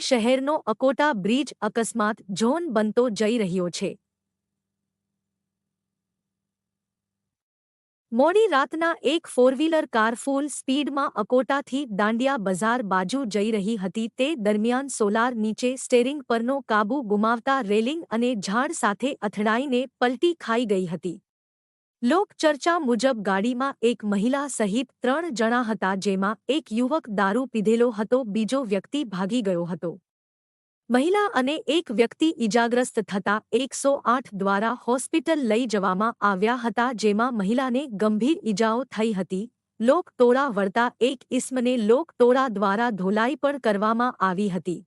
શહેરનો અકોટા બ્રિજ અકસ્માત ઝોન બનતો જઈ રહ્યો છે. મોડી રાતના એક ફોરવ્હીલર કાર ફૂલ સ્પીડમાં અકોટાથી દાંડિયા બજાર બાજુ જઈ રહી હતી. તે દરમિયાન સોલાર નીચે સ્ટેરિંગ પરનો કાબુ ગુમાવતા રેલિંગ અને ઝાડ સાથે અથડાઈને પલટી ખાઈ ગઈ હતી. લોકચર્ચા મુજબ ગાડીમાં એક મહિલા સહિત ત્રણ જણા હતા જેમાં એક યુવક દારૂ પીધેલો હતો, બીજો વ્યક્તિ ભાગી ગયો હતો. મહિલા અને એક વ્યક્તિ ઇજાગ્રસ્ત થતા એકસો આઠ દ્વારા હોસ્પિટલ લઈ જવામાં આવ્યા હતા જેમાં મહિલાને ગંભીર ઇજાઓ થઈ હતી. લોક ટોળા વળતા એક ઇસમને લોકટોળા દ્વારા ધોલાઈ પણ કરવામાં આવી હતી.